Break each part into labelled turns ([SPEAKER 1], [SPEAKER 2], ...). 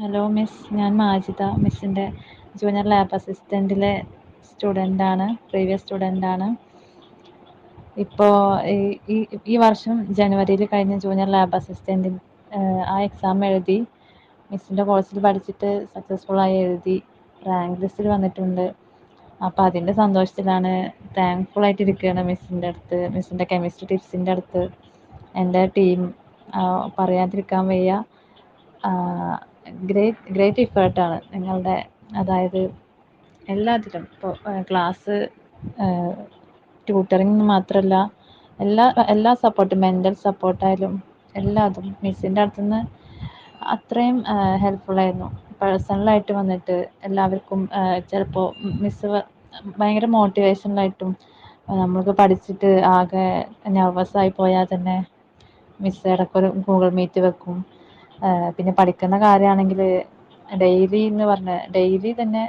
[SPEAKER 1] Hello miss ഞാൻ മാജിദ മിസ്സിന്റെ junior lab അസിസ്റ്റന്റിലെ സ്റ്റുഡന്റാണ് പ്രീവിയസ് സ്റ്റുഡന്റാണ് ഇപ്പോൾ ഈ ഈ വർഷം ജനുവരിയിൽ കഴിഞ്ഞ ജൂനിയർ ലാബ് അസിസ്റ്റന്റ് ആ എക്സാം എഴുതി മിസ്സിന്റെ കോഴ്സിൽ പഠിച്ചിട്ട് സക്സസ്ഫുള്ളായി എഴുതി റാങ്ക് ലിസ്റ്റിൽ വന്നിട്ടുണ്ട്. അപ്പോൾ അതിന്റെ സന്തോഷത്തിലാണ് താങ്ക്ഫുൾ ആയിട്ട് ഇരിക്കുകയാണ് മിസ്സിന്റെ അടുത്ത് മിസ്സിന്റെ കെമിസ്ട്രി ടിപ്സിന്റെ അടുത്ത്. എന്റെ ടീം പറയാതിരിക്കാൻ വയ്യ. ഗ്രേറ്റ് ഗ്രേറ്റ് എഫേർട്ടാണ് നിങ്ങളുടെ അതായത് എല്ലാത്തിലും. ഇപ്പോൾ ക്ലാസ് ട്യൂട്ടറിങ് മാത്രമല്ല എല്ലാ എല്ലാ സപ്പോർട്ടും മെന്റൽ സപ്പോർട്ടായാലും എല്ലാതും മിസ്സിന്റെ അടുത്തുനിന്ന് അത്രയും ഹെൽപ്ഫുള്ളായിരുന്നു പേഴ്സണലായിട്ട് വന്നിട്ട് എല്ലാവർക്കും ചിലപ്പോൾ മിസ്സ് ഭയങ്കര മോട്ടിവേഷനിലായിട്ടും നമ്മൾക്ക് പഠിച്ചിട്ട് ആകെ നെർവസായി പോയാൽ തന്നെ മിസ്സ് ഇടയ്ക്കൊരു ഗൂഗിൾ മീറ്റ് വെക്കും. പിന്നെ പഠിക്കുന്ന കാര്യമാണെങ്കിൽ ഡെയിലി എന്ന് പറഞ്ഞ ഡെയിലി തന്നെ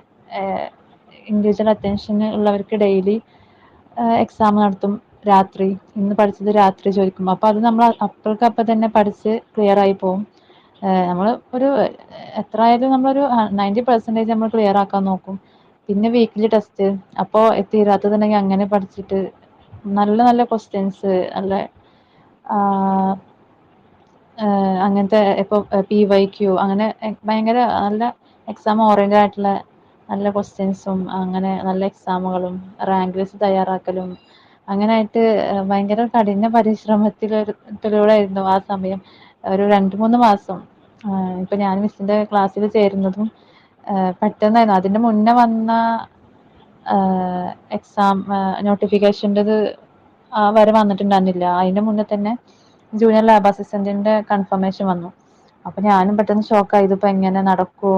[SPEAKER 1] ഇൻഡിവിജ്വൽ അറ്റൻഷൻ ഉള്ളവർക്ക് ഡെയിലി എക്സാം നടത്തും രാത്രി. ഇന്ന് പഠിച്ചത് രാത്രി ചോദിക്കും. അപ്പോൾ അത് നമ്മൾ അപ്പോൾക്കപ്പോൾ തന്നെ പഠിച്ച് ക്ലിയർ ആയി പോകും നമ്മൾ ഒരു എത്ര ആയാലും നമ്മളൊരു നയന്റി പെർസെന്റേജ് നമ്മൾ ക്ലിയർ ആക്കാൻ നോക്കും. പിന്നെ വീക്കിലി ടെസ്റ്റ് അപ്പോൾ തീരാത്തതുണ്ടെങ്കിൽ അങ്ങനെ പഠിച്ചിട്ട് നല്ല നല്ല ക്വസ്റ്റ്യൻസ് നല്ല അങ്ങനത്തെ ഇപ്പോൾ പി വൈ ക്യു അങ്ങനെ ഭയങ്കര നല്ല എക്സാം ഓറിയന്റഡ് ആയിട്ടുള്ള നല്ല ക്വസ്റ്റ്യൻസും അങ്ങനെ നല്ല എക്സാമുകളും റാങ്ക് ലിസ്റ്റ് തയ്യാറാക്കലും അങ്ങനെ ആയിട്ട് ഭയങ്കര കഠിന പരിശ്രമത്തിലൂടെ ആയിരുന്നു ആ സമയം. ഒരു രണ്ട് മൂന്ന് മാസം ഇപ്പം ഞാൻ മിസ്സിന്റെ ക്ലാസ്സിൽ ചേരുന്നതും പെട്ടെന്നായിരുന്നു. അതിന്റെ മുന്നേ വന്ന എക്സാം നോട്ടിഫിക്കേഷന്റെത് വരെ വന്നിട്ടുണ്ടായിരുന്നില്ല. അതിന്റെ മുന്നേ തന്നെ ജൂനിയർ ലാബ് അസിസ്റ്റന്റിന്റെ കൺഫർമേഷൻ വന്നു. അപ്പൊ ഞാനും പെട്ടെന്ന് ഷോക്കായി ഇതിപ്പോ എങ്ങനെ നടക്കുവോ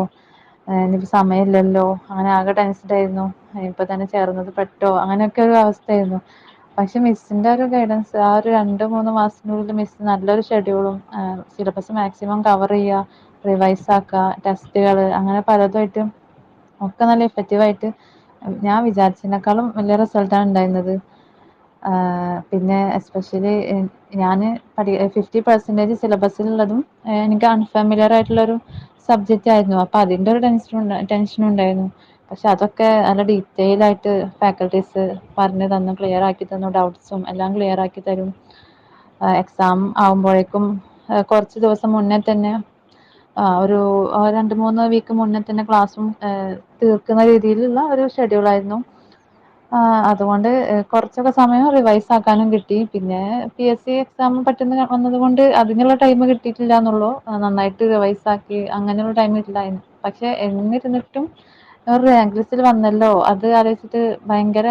[SPEAKER 1] ഇനിയിപ്പോ സമയമില്ലല്ലോ. അങ്ങനെ ആകെ ടെൻസ്ഡായിരുന്നു ഇപ്പൊ തന്നെ ചേർന്നത് പെട്ടോ? അങ്ങനെയൊക്കെ ഒരു അവസ്ഥയായിരുന്നു. പക്ഷെ മിസ്സിന്റെ ഒരു ഗൈഡൻസ് ആ ഒരു രണ്ട് മൂന്ന് മാസത്തിനുള്ളിൽ മിസ് നല്ലൊരു ഷെഡ്യൂളും സിലബസ് മാക്സിമം കവർ ചെയ്യുക റിവൈസ് ആക്കുക ടെസ്റ്റുകൾ അങ്ങനെ പലതുമായിട്ട് ഒക്കെ നല്ല ഇഫക്റ്റീവായിട്ട് ഞാൻ വിചാരിച്ചതിനേക്കാളും വലിയ റിസൾട്ടാണ് ഉണ്ടായിരുന്നത്. പിന്നെ എസ്പെഷ്യലി ഞാൻ പഠി ഫിഫ്റ്റി പെർസെന്റേജ് സിലബസിലുള്ളതും എനിക്ക് അൺഫാമിലിയർ ആയിട്ടുള്ള ഒരു സബ്ജക്റ്റ് ആയിരുന്നു. അപ്പോൾ അതിന്റെ ഒരു ടെൻഷൻ ടെൻഷനും ഉണ്ടായിരുന്നു. പക്ഷെ അതൊക്കെ നല്ല ഡീറ്റെയിൽ ആയിട്ട് ഫാക്കൽറ്റീസ് പറഞ്ഞു തന്നു ക്ലിയർ ആക്കി തന്നു ഡൗട്ട്സും എല്ലാം ക്ലിയർ ആക്കി തരും. എക്സാം ആകുമ്പോഴേക്കും കുറച്ച് ദിവസം മുന്നേ തന്നെ ഒരു രണ്ട് മൂന്ന് വീക്ക് മുന്നേ തന്നെ ക്ലാസ്സും തീർക്കുന്ന രീതിയിലുള്ള ഒരു ഷെഡ്യൂളായിരുന്നു അതുകൊണ്ട് കുറച്ചൊക്കെ സമയം റിവൈസ് ആക്കാനും കിട്ടി. പിന്നെ പി എസ് സി എക്സാം പറ്റുന്ന വന്നതുകൊണ്ട് അതിനുള്ള ടൈം കിട്ടിയിട്ടില്ല എന്നുള്ളൂ നന്നായിട്ട് റിവൈസ് ആക്കി അങ്ങനെയുള്ള ടൈം കിട്ടില്ല പക്ഷെ എന്നിരുന്നിട്ടും ഒരു റാങ്ക് ലിസ്റ്റിൽ വന്നല്ലോ. അത് ആലോചിച്ചിട്ട് ഭയങ്കര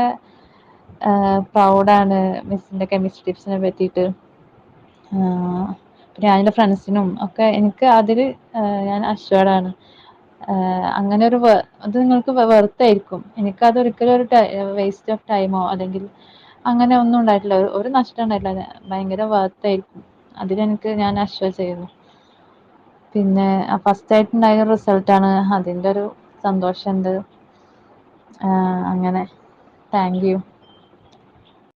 [SPEAKER 1] പ്രൗഡാണ് മിസ്സിന്റെ കെമിസ്ട്രി ടിപ്സിനെ പറ്റിയിട്ട്. പിന്നെ എന്റെ ഫ്രണ്ട്സിനും ഒക്കെ എനിക്ക് അതിൽ ഞാൻ അഷ്വേർഡാണ് അങ്ങനെ ഒരു അത് നിങ്ങൾക്ക് വെറുത്തായിരിക്കും. എനിക്കത് ഒരിക്കലും ഒരു വേസ്റ്റ് ഓഫ് ടൈമോ അല്ലെങ്കിൽ അങ്ങനെ ഒന്നും ഉണ്ടായിട്ടില്ല. ഒരു നഷ്ടം ഉണ്ടായിട്ടില്ല. ഭയങ്കര വെറുത്തായിരിക്കും. അതിലെനിക്ക് ഞാൻ അഷ്വർ ചെയ്യുന്നു. പിന്നെ ഫസ്റ്റ് ആയിട്ട്ണ്ടായ റിസൾട്ട് ആണ് അതിന്റെ ഒരു സന്തോഷം ഉണ്ട് അങ്ങനെ. Thank you